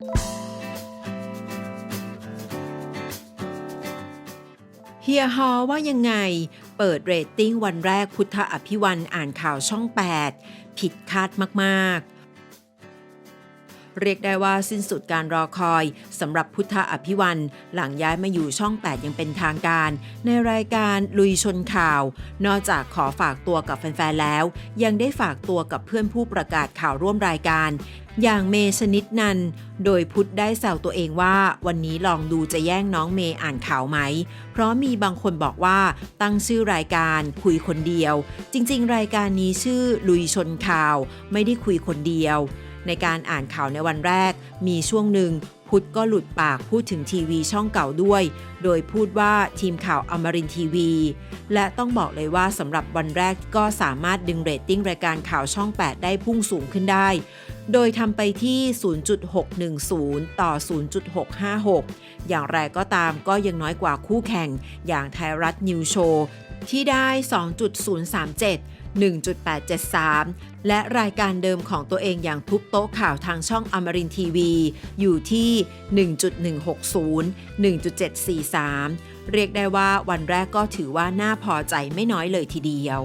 เฮียฮอว่ายังไง เปิดเรตติ้งวันแรกพุทธอภิวันอ่านข่าวช่อง 8 ผิดคาดมากๆ เรียกได้ว่าสิ้นสุดการรอคอยสำหรับพุทธอภิวันหลังย้ายมาอยู่ช่อง 8 ยังเป็นทางการ ในรายการลุยชนข่าว นอกจากขอฝากตัวกับแฟนๆแล้ว ยังได้ฝากตัวกับเพื่อนผู้ประกาศข่าวร่วมรายการ อย่างเมย์ชนิดนันโดยพุทธได้แซวตัวเองว่า วันนี้ลองดูจะแย่งน้องเมย์อ่านข่าวไหม เพราะมีบางคนบอกว่าตั้งชื่อรายการคุยคนเดียว จริง ๆ รายการนี้ชื่อลุยชนข่าว ไม่ได้คุยคนเดียว ในการอ่านข่าวในวันแรก มีช่วงหนึ่งพุทธก็หลุดปากพูดถึงทีวีช่องเก่าด้วย โดยพูดว่าทีมข่าวอมรินทีวี และต้องบอกเลยว่าสำหรับวันแรกก็สามารถดึงเรตติ้งรายการข่าวช่อง 8 ได้พุ่งสูงขึ้นได้ โดยทำไปที่ 0.610 ต่อ 0.656 อย่างไรก็ตามก็ยังน้อยกว่าคู่แข่ง อย่างไทยรัฐนิวโชว์ที่ได้ 2.037 1.873 และรายการเดิมของตัวเองอย่างทุบโต๊ะข่าวทางช่องอมรินทีวี อยู่ที่ 1.160 1.743 เรียกได้ว่าวันแรกก็ถือว่าน่าพอใจไม่น้อยเลยทีเดียว